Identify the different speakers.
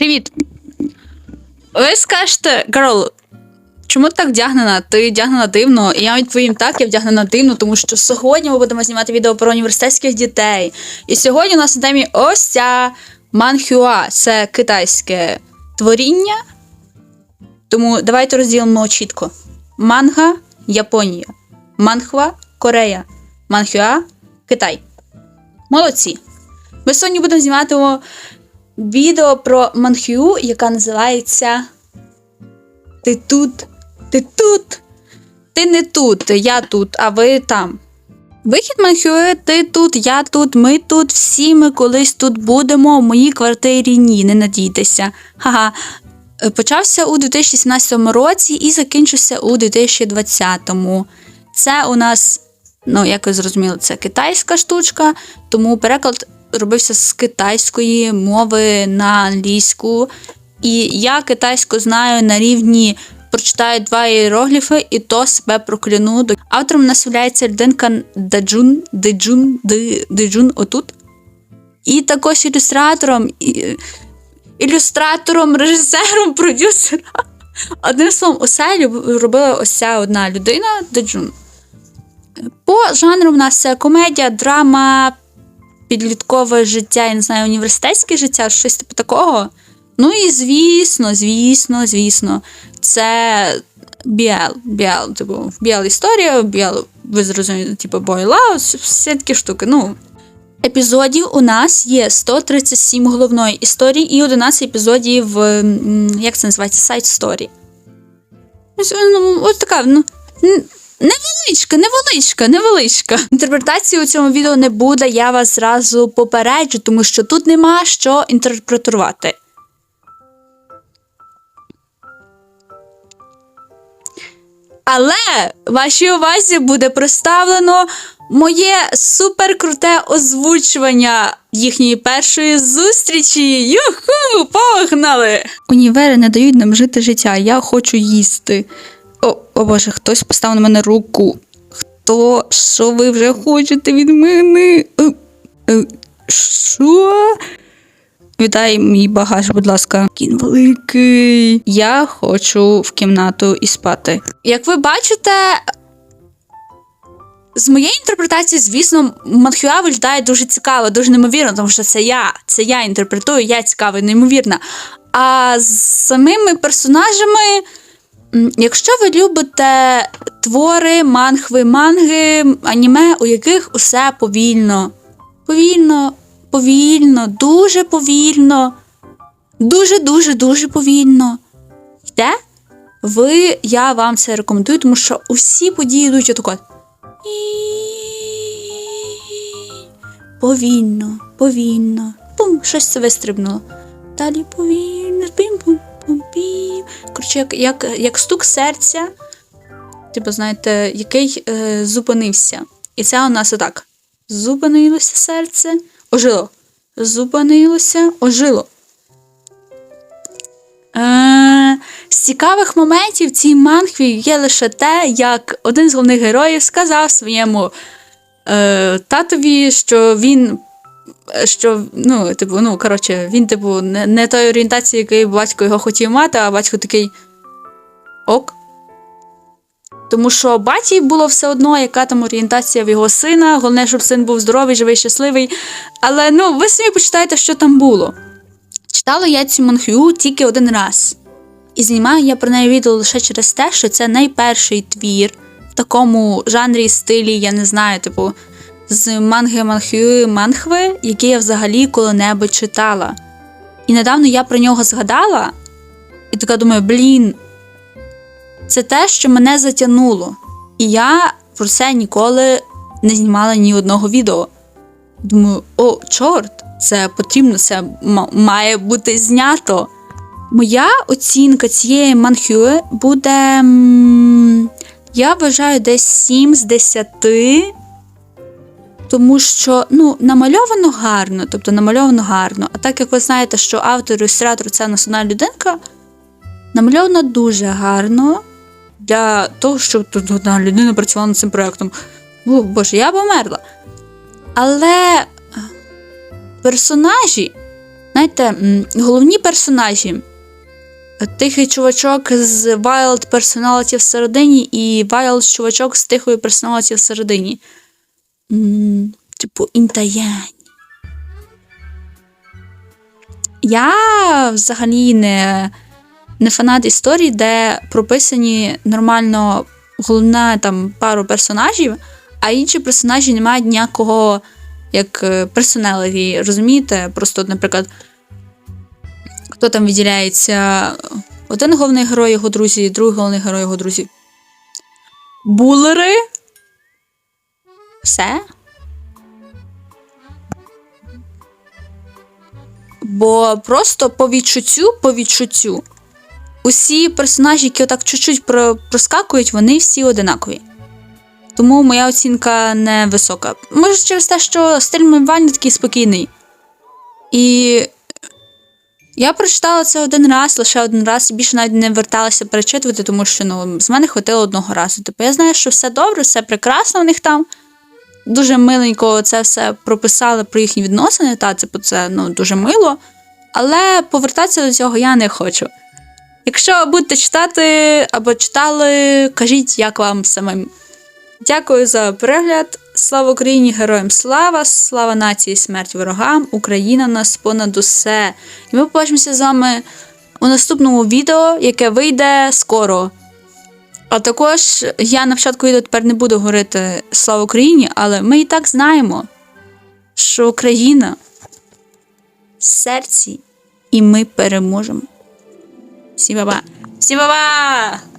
Speaker 1: Привіт. Ви скажете, Карл, чому ти так вдягнена? Ти вдягнена дивно. І я відповім так, я вдягнена дивно, тому що сьогодні ми будемо знімати відео про університетських дітей. І сьогодні у нас на темі ось ця манхюа. Це китайське творіння. Тому давайте розділимо чітко: манга Японія, манхва Корея, манхюа Китай. Молодці. Ми сьогодні будемо знімати відео про манхю, яка називається Ти тут, ти тут, ти не тут, я тут, а ви там. Вихід манхюи, ти тут, я тут, ми тут, всі ми колись тут будемо, в моїй квартирі ні, не надійтеся. Ха-ха. Почався у 2017 році і закінчився у 2020. Це у нас, ну, як ви зрозуміли, це китайська штучка, тому переклад робився з китайської мови на англійську. І я китайську знаю на рівні прочитаю два іерогліфи, і то себе прокляну. Автором нас являється людинка Даджун, Деджун, Де- Деджун отут. І також ілюстратором, ілюстратором, режисером, продюсером. Одним словом, усе робила ось ця одна людина Деджун. По жанру в нас це комедія, драма, підліткове життя, я не знаю, університетське життя, щось типу такого. Ну і звісно, звісно, звісно, це BL, BL, типу, BL історія, BL, ви зрозумієте, типу, love, всі такі штуки. Ну, епізодів у нас є 137 головної історії і 11 епізодів, як це називається, сайт сторі. Ось, ну, Ось така, ну. Невеличка, невеличка, невеличка. Інтерпретації у цьому відео не буде, я вас зразу попереджу, тому що тут нема що інтерпретувати. Але вашій увазі буде представлено моє суперкруте озвучування їхньої першої зустрічі. Юху! Погнали! Універи не дають нам жити життя, я хочу їсти. О, о Боже, хтось поставив на мене руку. Хто? Що ви вже хочете від мене? Е, е, Що? Віддай мій багаж, будь ласка. Кін великий. Я хочу в кімнату і спати. Як ви бачите, з моєї інтерпретації, звісно, Манхюа виглядає дуже цікаво, дуже неймовірно, тому що це я. Це я інтерпретую, я цікава і неймовірна. А з самими персонажами. Якщо ви любите твори, мангви, манги, аніме, у яких усе повільно, повільно, повільно, дуже повільно, дуже, дуже, дуже повільно йде, ви, я вам це рекомендую, тому що усі події йдуть отако. Повільно, повільно. Пум, щось це вистрибнуло. Далі повільно, Коротше, як, як, як стук серця, типу, знаєте, який е, зупинився. І це у нас отак. Зупинилося серце, ожило. Зупинилося, ожило. Е, з цікавих моментів в цій манхві є лише те, як один з головних героїв сказав своєму е, татові, що він. Що, ну, типу, ну, коротше, він, типу, не, не той орієнтації, який батько його хотів мати, а батько такий ок. Тому що баті було все одно, яка там орієнтація в його сина. Головне, щоб син був здоровий, живий, щасливий. Але ну, ви самі почитайте, що там було. Читала я цю манхю тільки один раз. І знімаю я про неї відео лише через те, що це найперший твір в такому жанрі стилі, я не знаю, типу, з манги манхю манхви, який я взагалі коли-небудь читала. І недавно я про нього згадала, і така думаю, блін, це те, що мене затягнуло. І я про це ніколи не знімала ні одного відео. Думаю, о, чорт, це потрібно, це має бути знято. Моя оцінка цієї манхюи буде. Я вважаю десь 7 з 10. Тому що ну, намальовано гарно, тобто намальовано гарно. А так як ви знаєте, що автор ілюстратор це національна людинка, намальовано дуже гарно для того, щоб тут одна людина працювала над цим проєктом. О, Боже, я б померла. Але е, персонажі Знаєте, головні персонажі. Тихий чувачок з Wild Personality всередині і Wild чувачок з тихою Personality всередині. Типу, інтаянь. Я взагалі не, не фанат історій, де прописані нормально головна там пару персонажів, а інші персонажі не мають ніякого як персоналіті, розумієте? Просто, наприклад, хто там виділяється? Один головний герой, його друзі, другий головний герой, його друзі. Булери. Все. Бо просто по відчуттю, по відчуттю, усі персонажі, які отак чуть-чуть проскакують, вони всі одинакові. Тому моя оцінка не висока. Може, через те, що стиль малювання такий спокійний. І я прочитала це один раз, лише один раз, і більше навіть не верталася перечитувати, тому що ну, з мене хватило одного разу. Типу, я знаю, що все добре, все прекрасно в них там. Дуже миленько це все прописали про їхні відносини, та типу, це ну, дуже мило. Але повертатися до цього я не хочу. Якщо будете читати або читали, кажіть, як вам самим. Дякую за перегляд. Слава Україні, героям слава! Слава нації, смерть ворогам! Україна нас понад усе. І ми побачимося з вами у наступному відео, яке вийде скоро. А також я на початку відео тепер не буду говорити Слава Україні, але ми і так знаємо, що Україна в серці, і ми переможемо. Всім ба-ба! Всім ба-ба!